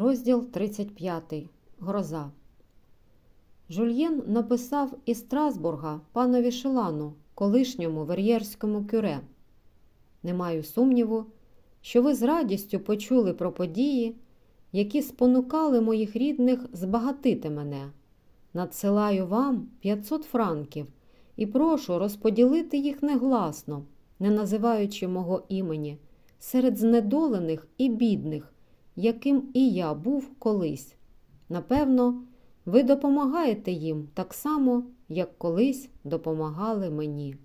Розділ 35. Гроза. Жульєн написав із Страсбурга панові Шелану, колишньому вер'єрському кюре. Не маю сумніву, що ви з радістю почули про події, які спонукали моїх рідних збагатити мене. Надсилаю вам 500 франків і прошу розподілити їх негласно, не називаючи мого імені, серед знедолених і бідних, яким і я був колись. Напевно, ви допомагаєте їм так само, як колись допомагали мені.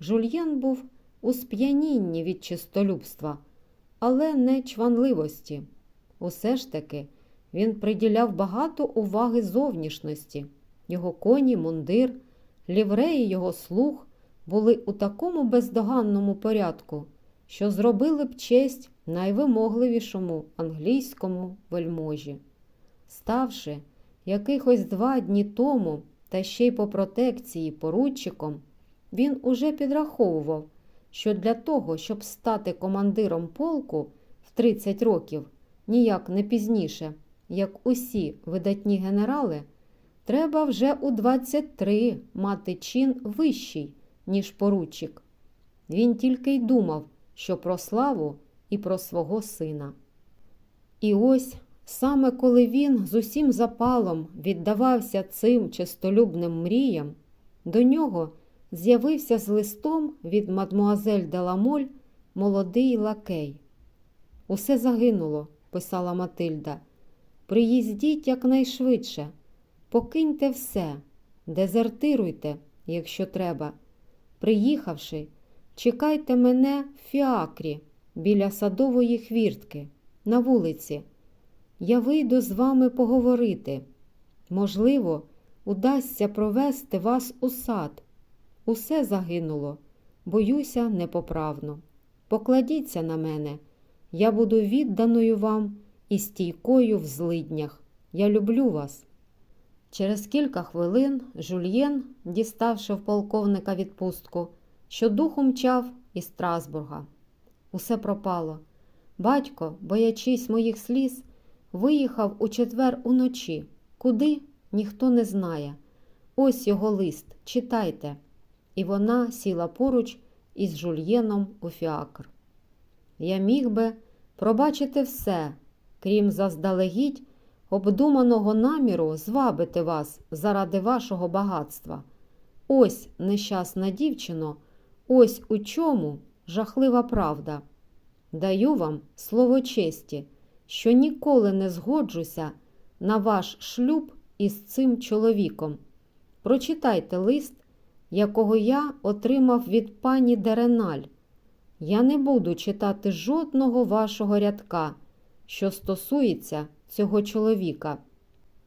Жульєн був у сп'янінні від чистолюбства, але не чванливості. Усе ж таки він приділяв багато уваги зовнішності. Його коні, мундир, лівреї його слуг були у такому бездоганному порядку, що зробили б честь найвимогливішому англійському вельможі. Ставши якихось два дні тому, та ще й по протекції поручиком, він уже підраховував, що для того, щоб стати командиром полку в 30 років, ніяк не пізніше, як усі видатні генерали, треба вже у 23 мати чин вищий, ніж поручик. Він тільки й думав, що про славу і про свого сина. І ось саме коли він з усім запалом віддавався цим чистолюбним мріям, до нього з'явився з листом від мадмуазель Деламоль молодий лакей. Усе загинуло, писала Матильда. Приїздіть якнайшвидше, покиньте все, дезертируйте, якщо треба. Приїхавши, чекайте мене в фіакрі біля садової хвіртки на вулиці. Я вийду з вами поговорити. Можливо, удасться провести вас у сад. Усе загинуло, боюся непоправно. Покладіться на мене, я буду відданою вам і стійкою в злиднях. Я люблю вас. Через кілька хвилин Жульєн, діставши в полковника відпустку, щодуху мчав із Страсбурга. Усе пропало. Батько, боячись моїх сліз, виїхав у четвер уночі. Куди ніхто не знає. Ось його лист, читайте. І вона сіла поруч із жульєном у фіакр. Я міг би пробачити все, крім заздалегідь обдуманого наміру звабити вас заради вашого багатства. Ось, нещасна дівчино, ось у чому жахлива правда. Даю вам слово честі, що ніколи не згоджуся на ваш шлюб із цим чоловіком. Прочитайте лист, якого я отримав від пані Дереналь. Я не буду читати жодного вашого рядка, що стосується цього чоловіка.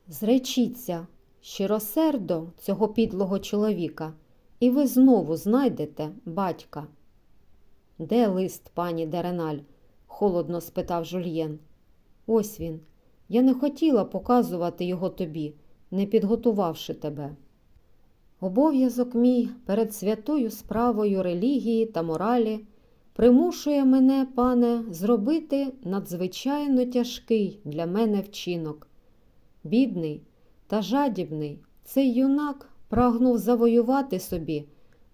Зречіться щиросердо цього підлого чоловіка, і ви знову знайдете батька. Де лист, пані Дереналь? холодно спитав Жульєн. Ось він. Я не хотіла показувати його тобі, не підготувавши тебе. Обов'язок мій перед святою справою релігії та моралі примушує мене, пане, зробити надзвичайно тяжкий для мене вчинок. Бідний та жадібний, цей юнак прагнув завоювати собі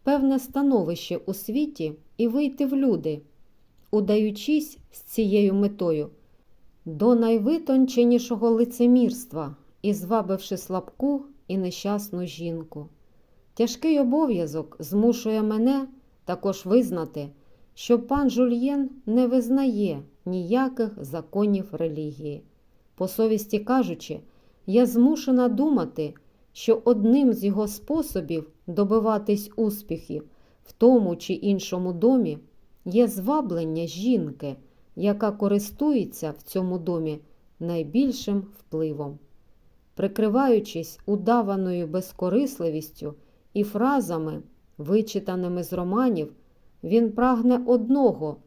певне становище у світі і вийти в люди, удаючись з цією метою до найвитонченішого лицемірства і звабивши слабку і нещасну жінку. Тяжкий обов'язок змушує мене також визнати, що пан Жульєн не визнає ніяких законів релігії. По совісті кажучи, я змушена думати, що одним з його способів добиватись успіхів в тому чи іншому домі є зваблення жінки, яка користується в цьому домі найбільшим впливом. Прикриваючись удаваною безкорисливістю і фразами, вичитаними з романів, він прагне одного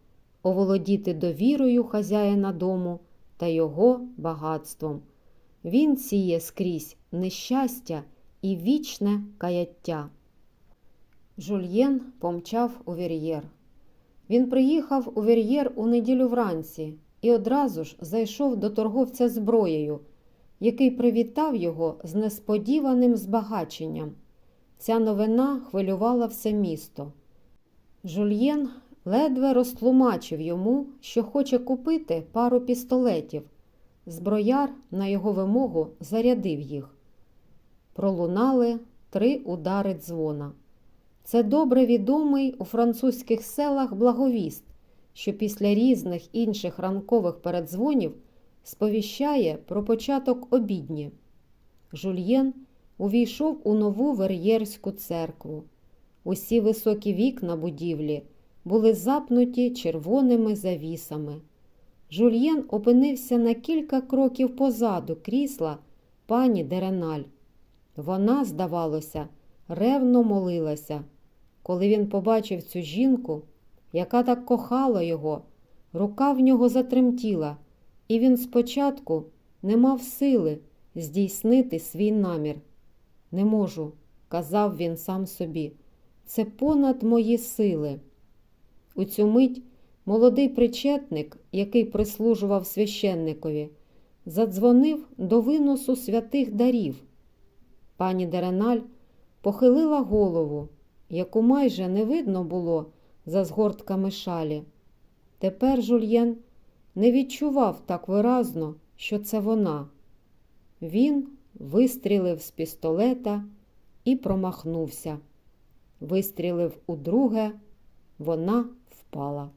оволодіти довірою хазяїна дому та його багатством. Він сіє скрізь нещастя і вічне каяття. Жульєн помчав у Вер'єр. Він приїхав у Вер'єр у неділю вранці і одразу ж зайшов до торговця зброєю, який привітав його з несподіваним збагаченням. Ця новина хвилювала все місто. Жульєн ледве розтлумачив йому, що хоче купити пару пістолетів. Зброяр на його вимогу зарядив їх. Пролунали три удари дзвона. Це добре відомий у французьких селах благовіст, що після різних інших ранкових передзвонів сповіщає про початок обідні. Жульєн увійшов у нову вер'єрську церкву. Усі високі вікна будівлі були запнуті червоними завісами. Жульєн опинився на кілька кроків позаду крісла пані Дереналь. Вона, здавалося, ревно молилася. Коли він побачив цю жінку, яка так кохала його, рука в нього затремтіла, і він спочатку не мав сили здійснити свій намір. Не можу, казав він сам собі, це понад мої сили. У цю мить молодий причетник, який прислужував священникові, задзвонив до виносу святих дарів. Пані Дереналь похилила голову, яку майже не видно було за згортками шалі. Тепер Жульєн не відчував так виразно, що це вона. Він вистрілив з пістолета і промахнувся. Вистрілив удруге, вона впала.